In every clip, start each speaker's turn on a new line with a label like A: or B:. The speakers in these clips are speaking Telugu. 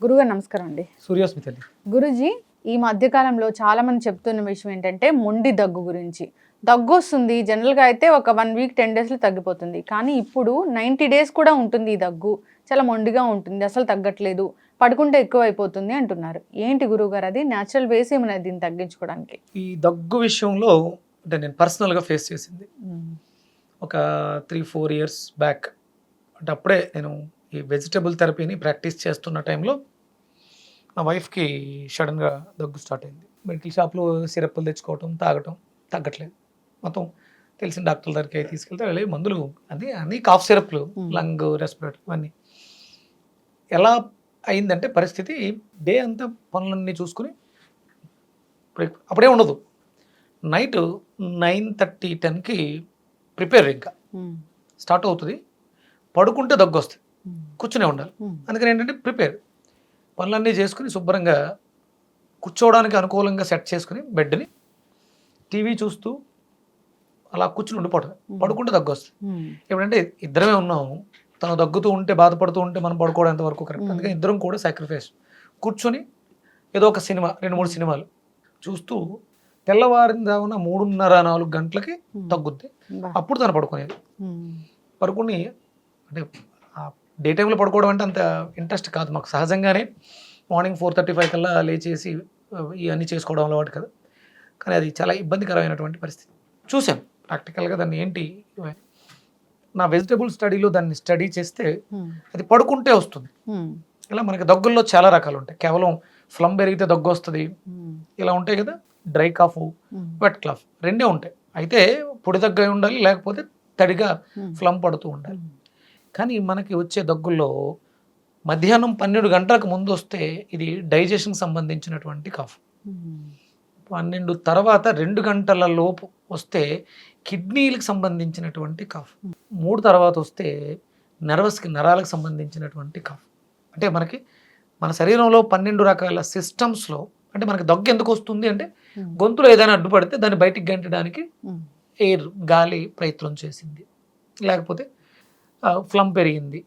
A: గురుగారు నమస్కారం అండి.
B: సూర్యాస్మి తల్లి.
A: గురుజీ ఈ మధ్యకాలంలో చాలా మంది చెప్తున్న విషయం ఏంటంటే మొండి దగ్గు గురించి. దగ్గు వస్తుంది జనరల్గా అయితే ఒక వన్ వీక్ టెన్ డేస్లో తగ్గిపోతుంది. కానీ ఇప్పుడు నైంటీ డేస్ కూడా ఉంటుంది ఈ దగ్గు. చాలా మొండిగా ఉంటుంది అసలు తగ్గట్లేదు. పడుకుంటే ఎక్కువ అయిపోతుంది అంటున్నారు. ఏంటి గురువుగారు అది? న్యాచురల్ వేస్ ఏమైనా దీన్ని తగ్గించుకోవడానికి?
B: ఈ దగ్గు విషయంలో అంటే నేను పర్సనల్గా ఫేస్ చేసింది. ఒక త్రీ ఫోర్ ఇయర్స్ బ్యాక్ అంటే అప్పుడే నేను ఈ వెజిటబుల్ థెరపీని ప్రాక్టీస్ చేస్తున్న టైంలో నా వైఫ్కి సడన్గా దగ్గు స్టార్ట్ అయింది. మెడికల్ షాప్లో సిరప్లు తెచ్చుకోవటం తాగటం తగ్గట్లేదు. మొత్తం తెలిసిన డాక్టర్ దగ్గరికి తీసుకెళ్తే వెళ్ళి మందులు అన్నీ అన్నీ కాఫ్ సిరప్లు. లంగ్ రెస్పిరేటర్ ఇవన్నీ. ఎలా అయిందంటే పరిస్థితి డే అంతా పనులన్నీ చూసుకుని అప్పుడే ఉండదు. నైట్ నైన్ థర్టీ టెన్కి ప్రిపేర్ ఇంకా. స్టార్ట్ అవుతుంది. పడుకుంటే దగ్గు వస్తుంది కూర్చునే ఉండాలి. అందుకని ఏంటంటే ప్రిపేర్. పనులన్నీ చేసుకుని శుభ్రంగా కూర్చోవడానికి అనుకూలంగా సెట్ చేసుకుని బెడ్ని టీవీ చూస్తూ అలా కూర్చుని ఉండిపోవటం పడుకుంటే దగ్గు వస్తుంది ఎప్పుడంటే ఇద్దరమే ఉన్నాము. తను దగ్గుతూ ఉంటే బాధపడుతూ ఉంటే మనం పడుకోవడం ఎంతవరకు కరెక్ట్. అందుకని ఇద్దరం కూడా సాక్రిఫైస్ కూర్చొని ఏదో ఒక సినిమా రెండు మూడు సినిమాలు చూస్తూ తెల్లవారిన దావున మూడున్నర నాలుగు గంటలకి తగ్గుద్ది. అప్పుడు తను పడుకునేది. పడుకుని అంటే డే టైంలో పడుకోవడం అంటే అంత ఇంట్రెస్ట్ కాదు మాకు. సహజంగానే మార్నింగ్ ఫోర్ థర్టీ ఫైవ్ కల్లా లేచేసి ఇవన్నీ చేసుకోవడం అలవాటు కదా. కానీ అది చాలా ఇబ్బందికరమైనటువంటి పరిస్థితి. చూశాను ప్రాక్టికల్గా దాన్ని ఏంటి నా వెజిటబుల్ స్టడీలో దాన్ని స్టడీ చేస్తే అది పడుకుంటే వస్తుంది. ఇలా మనకి దగ్గుల్లో చాలా రకాలు ఉంటాయి. కేవలం ఫ్లమ్ పెరిగితే దగ్గు వస్తుంది. ఇలా ఉంటాయి కదా. డ్రై కాఫ్ వెట్ క్లాఫ్ రెండే ఉంటాయి. అయితే పొడి దగ్గర ఉండాలి లేకపోతే తడిగా ఫ్లమ్ పడుతూ ఉండాలి. కానీ మనకి వచ్చే దగ్గుల్లో మధ్యాహ్నం పన్నెండు గంటలకు ముందు వస్తే ఇది డైజెషన్కి సంబంధించినటువంటి కాఫ్. పన్నెండు తర్వాత రెండు గంటల లోపు వస్తే కిడ్నీలకు సంబంధించినటువంటి కాఫ్. మూడు తర్వాత వస్తే నర్వస్కి నరాలకు సంబంధించినటువంటి కాఫ్. అంటే మనకి మన శరీరంలో పన్నెండు రకాల సిస్టమ్స్లో అంటే మనకి దగ్గు ఎందుకు వస్తుంది అంటే గొంతులో ఏదైనా అడ్డుపడితే దాన్ని బయటికి గంటడానికి ఎయిర్ గాలి ప్రయత్నం చేసింది. లేకపోతే ఫ్లమ్ పెరిగింది.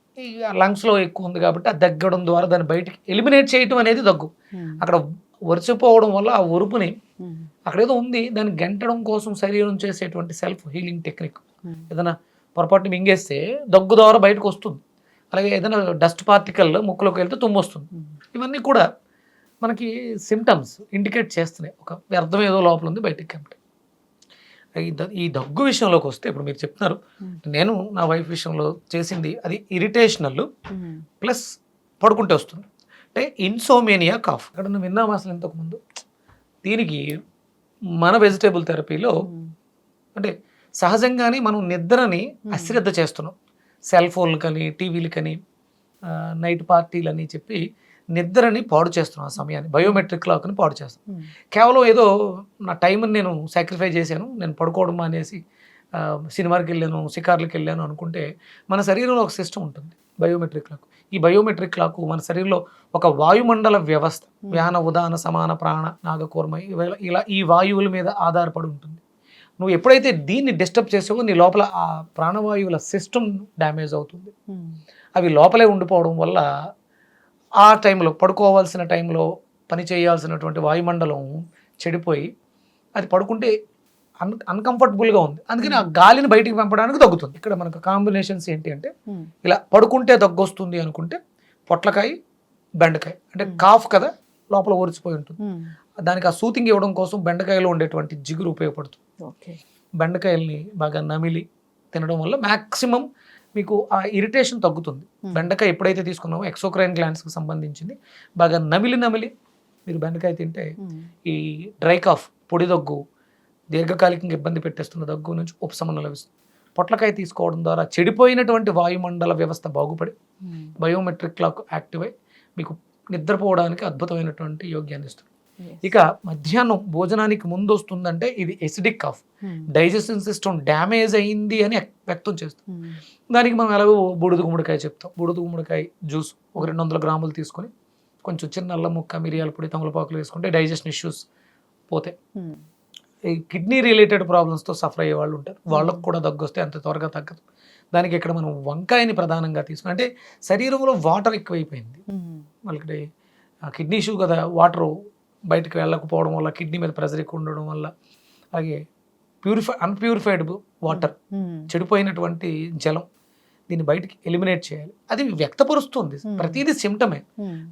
B: లంగ్స్లో ఎక్కువ ఉంది కాబట్టి ఆ దగ్గడం ద్వారా దాన్ని బయటికి ఎలిమినేట్ చేయటం అనేది దగ్గు. అక్కడ వరిసిపోవడం వల్ల ఆ ఉరుపుని అక్కడ ఏదో ఉంది దాన్ని గంటడం కోసం శరీరం చేసేటువంటి సెల్ఫ్ హీలింగ్ టెక్నిక్. ఏదైనా పొరపాటుని మింగేస్తే దగ్గు ద్వారా బయటకు వస్తుంది. అలాగే ఏదైనా డస్ట్ పార్టికల్ ముక్కులోకి వెళ్తే తుమ్ము వస్తుంది ఇవన్నీ కూడా మనకి సిమ్టమ్స్ ఇండికేట్ చేస్తున్నాయి. ఒక వ్యర్థం ఏదో లోపల ఉంది బయటికి కాబట్టి ఈ దగ్గు విషయంలోకి వస్తే ఇప్పుడు మీరు చెప్తున్నారు నేను నా వైఫ్ విషయంలో చేసింది అది ఇరిటేషనల్ ప్లస్ పడుకుంటే వస్తుంది. అంటే ఇన్సోమేనియా కాఫ్ అక్కడ నువ్వు విన్నాము అసలు ఇంతకుముందు? దీనికి మన వెజిటేబుల్ థెరపీలో అంటే సహజంగానే మనం నిద్రని అశ్రద్ధ చేస్తున్నాం. సెల్ ఫోన్లు కానీ టీవీలు కానీ నైట్ పార్టీలని చెప్పి నిద్రని పాడు చేస్తున్నాం ఆ సమయాన్ని బయోమెట్రిక్ క్లాక్ని పాడు చేస్తాం కేవలం ఏదో నా టైంని నేను సాక్రిఫై చేశాను నేను పడుకోవడం మానేసి ఆ, సినిమాకి వెళ్ళాను షికార్లకు వెళ్ళాను అనుకుంటే మన శరీరంలో ఒక సిస్టమ్ ఉంటుంది బయోమెట్రిక్ క్లాక్ ఈ బయోమెట్రిక్ క్లాక్ మన శరీరంలో ఒక వాయుమండల వ్యవస్థ వ్యాన ఉదాన సమాన ప్రాణ నాగకూర్మ ఇవ- ఇలా ఈ వాయువుల మీద ఆధారపడి ఉంటుంది. నువ్వు ఎప్పుడైతే దీన్ని డిస్టర్బ్ చేసావో నీ లోపల ఆ ప్రాణవాయువుల సిస్టమ్ డ్యామేజ్ అవుతుంది. అవి లోపలే ఉండిపోవడం వల్ల ఆ టైంలో పడుకోవాల్సిన టైంలో పని చేయాల్సినటువంటి వాయుమండలం చెడిపోయి అది పడుకుంటే అన్ అన్కంఫర్టబుల్గా ఉంది. అందుకని ఆ గాలిని బయటికి పంపడానికి తగ్గుతుంది. ఇక్కడ మనకు కాంబినేషన్స్ ఏంటి అంటే ఇలా పడుకుంటే దగ్గు వస్తుంది అనుకుంటే పొట్లకాయ బెండకాయ. అంటే
A: Hmm.
B: కాఫ్ కదా లోపల ఒరిచిపోయి ఉంటుంది. దానికి ఆ సూతింగ్ ఇవ్వడం కోసం బెండకాయలో ఉండేటువంటి జిగురు ఉపయోగపడుతుంది.
A: ఓకే
B: బెండకాయల్ని బాగా నమిలి తినడం వల్ల మ్యాక్సిమం మీకు ఆ ఇరిటేషన్ తగ్గుతుంది. బెండకాయ ఎప్పుడైతే తీసుకున్నామో ఎక్సోక్రైన్ గ్లాండ్స్కి సంబంధించింది బాగా నమిలి నమిలి మీరు బెండకాయ తింటే ఈ డ్రై కాఫ్ పొడి దగ్గు దీర్ఘకాలికంగా ఇబ్బంది పెట్టేస్తున్న దగ్గు నుంచి ఉపశమనం లభిస్తుంది. పొట్లకాయ తీసుకోవడం ద్వారా చెడిపోయినటువంటి వాయుమండల వ్యవస్థ బాగుపడి బయోమెట్రిక్ క్లాక్ యాక్టివ్ అయి మీకు నిద్రపోవడానికి అద్భుతమైనటువంటి యోగ్యాన్ని ఇస్తుంది. ఇక మధ్యాహ్నం భోజనానికి ముందు వస్తుందంటే ఇది acidic cough digestion system damage అయింది అని వ్యక్తం చేస్తుంది దానికి మనం ఎలాగో బూడిద గుమ్మడికాయ చెప్తాం. బూడిద గుమ్మడికాయ జ్యూస్ ఒక రెండు వందల గ్రాములు తీసుకొని కొంచెం చిన్న అల్లం ముక్క మిరియాల పొడి తమలపాకులు వేసుకుంటే డైజెషన్ ఇష్యూస్ పోతాయి. ఈ కిడ్నీ రిలేటెడ్ ప్రాబ్లమ్స్తో సఫర్ అయ్యే వాళ్ళు ఉంటారు. వాళ్ళకు కూడా దగ్గు వస్తే అంత త్వరగా తగ్గదు. దానికి ఇక్కడ మనం వంకాయని ప్రధానంగా తీసుకుని అంటే శరీరంలో వాటర్ ఎక్కువైపోయింది. వాళ్ళకి కిడ్నీ ఇష్యూ కదా వాటర్ బయటకు వెళ్ళకపోవడం వల్ల కిడ్నీ మీద ప్రెషర్ ఎక్కువ ఉండడం వల్ల అలాగే ప్యూరిఫై అన్ప్యూరిఫైడ్ వాటర్
A: ఉమ్,
B: చెడిపోయినటువంటి జలం దీన్ని బయటికి ఎలిమినేట్ చేయాలి. అది వ్యక్తపరుస్తుంది.
A: Hmm.
B: ప్రతిదీ సిమ్టమే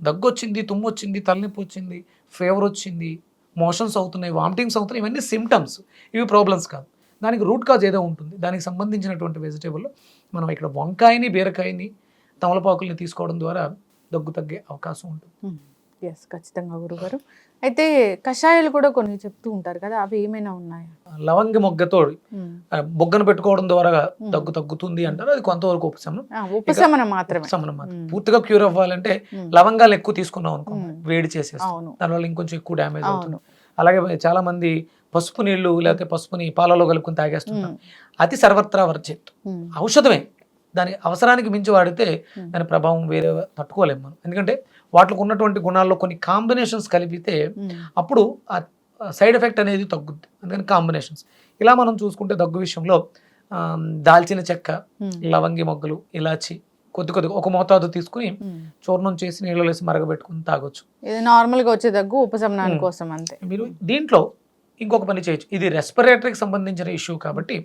B: దగ్గు వచ్చింది తుమ్ము వచ్చింది తలనొప్పి వచ్చింది ఫీవర్ వచ్చింది మోషన్స్ అవుతున్నాయి వామిటింగ్స్ అవుతున్నాయి ఇవన్నీ సిమ్టమ్స్ ఇవి ప్రాబ్లమ్స్ కాదు. దానికి రూట్ కాజ్ ఏదో ఉంటుంది. దానికి సంబంధించినటువంటి వెజిటేబుల్ మనం ఇక్కడ వంకాయని బీరకాయని తమలపాకుల్ని తీసుకోవడం ద్వారా దగ్గు తగ్గే అవకాశం ఉంటుంది.
A: ఎస్ ఖచ్చితంగా గురుగారు. అయితే కషాయాలు కూడా కొన్ని చెప్తూ ఉంటారు కదా అవి ఏమైనా ఉన్నాయా?
B: లవంగి మొగ్గతో ఆ, బొగ్గను పెట్టుకోవడం ద్వారా
A: Hmm.
B: దగ్గు తగ్గుతుంది అంటారు. అది కొంతవరకు ఉపశమనం.
A: ఉపశమనం మాత్రమే.
B: ఉపశమనం మాత్రం.
A: Hmm.
B: పూర్తిగా క్యూర్ అవ్వాలంటే లవంగాలు ఎక్కువ తీసుకున్నాం అనుకో
A: Hmm.
B: వేడి చేసేస్తాం. దానివల్ల ఇంకొంచెం ఎక్కువ డ్యామేజ్ అవుతుంది. అలాగే చాలా మంది పసుపు నీళ్ళు లేకపోతే పసుపుని పాలలో కలుపుకొని తాగేస్తుంటారు. అతి సర్వత్రా వర్జిత్. ఔషధమే. దాని అవసరానికి మించి వాడితే
A: Hmm.
B: దాని ప్రభావం వేరే తట్టుకోలేము మనం. ఎందుకంటే వాటిలో ఉన్నటువంటి గుణాల్లో కొన్ని కాంబినేషన్స్ కలిపితే
A: ఉమ్,
B: అప్పుడు ఆ సైడ్ ఎఫెక్ట్ అనేది తగ్గుద్ది. అందుకని కాంబినేషన్స్ ఇలా మనం చూసుకుంటే దగ్గు విషయంలో దాల్చిన చెక్క
A: ఉమ్,
B: లవంగి మొగ్గలు ఇలాచి కొద్ది కొద్దిగా ఒక మోతాదు తీసుకుని. చూర్ణం చేసి నీళ్ళు వేసి మరగబెట్టుకుని తాగొచ్చు.
A: ఇది నార్మల్గా వచ్చే దగ్గు ఉపశమనాని
B: ఉమ్.
A: కోసం అంతే.
B: మీరు దీంట్లో ఇంకొక పని చేయొచ్చు. ఇది రెస్పిరేటరీకి సంబంధించిన ఇష్యూ కాబట్టి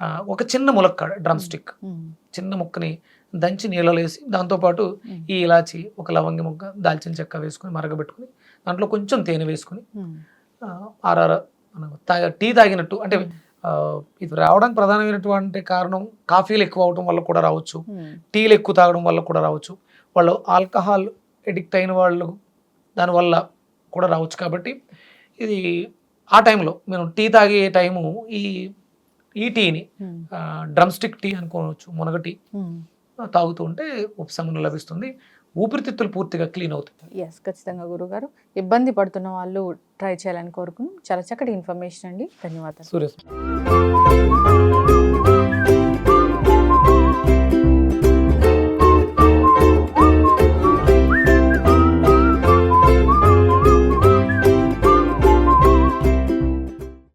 B: ఆ, ఒక చిన్న ములక్కాడ డ్రమ్ స్టిక్
A: ఉమ్,
B: చిన్న ముక్కని దంచి నీళ్ళలో వేసి దాంతోపాటు
A: ఉమ్,
B: ఈ ఇలాచి ఒక లవంగి ముక్క దాల్చిన చెక్క వేసుకుని మరగబెట్టుకుని దాంట్లో కొంచెం తేనె వేసుకుని
A: ఉమ్,
B: ఆ, ఆరార మనం టీ తాగినట్టు అంటే ఇది రావడానికి ప్రధానమైనటువంటి కారణం కాఫీలు ఎక్కువ అవడం వల్ల కూడా రావచ్చు. టీలు ఎక్కువ తాగడం వల్ల కూడా రావచ్చు. వాళ్ళు ఆల్కహాల్ ఎడిక్ట్ అయిన వాళ్ళు దానివల్ల కూడా రావచ్చు కాబట్టి ఇది ఆ టైంలో మేము టీ తాగే టైము ఈ ఈ టీని
A: ఉమ్,
B: డ్రమ్ స్టిక్ టీ అనుకోవచ్చు మునగ టీ
A: ఉమ్.
B: తాగుతూ ఉంటే ఉపశమనం లభిస్తుంది. ఊపిరితిత్తులు పూర్తిగా క్లీన్ అవుతాయి.
A: ఎస్ ఖచ్చితంగా గురుగారు. ఇబ్బంది పడుతున్న వాళ్ళు ట్రై చేయాలని కోరుకున్నాం. చాలా చక్కటి ఇన్ఫర్మేషన్ అండి. ధన్యవాదాలు.
B: సూర్య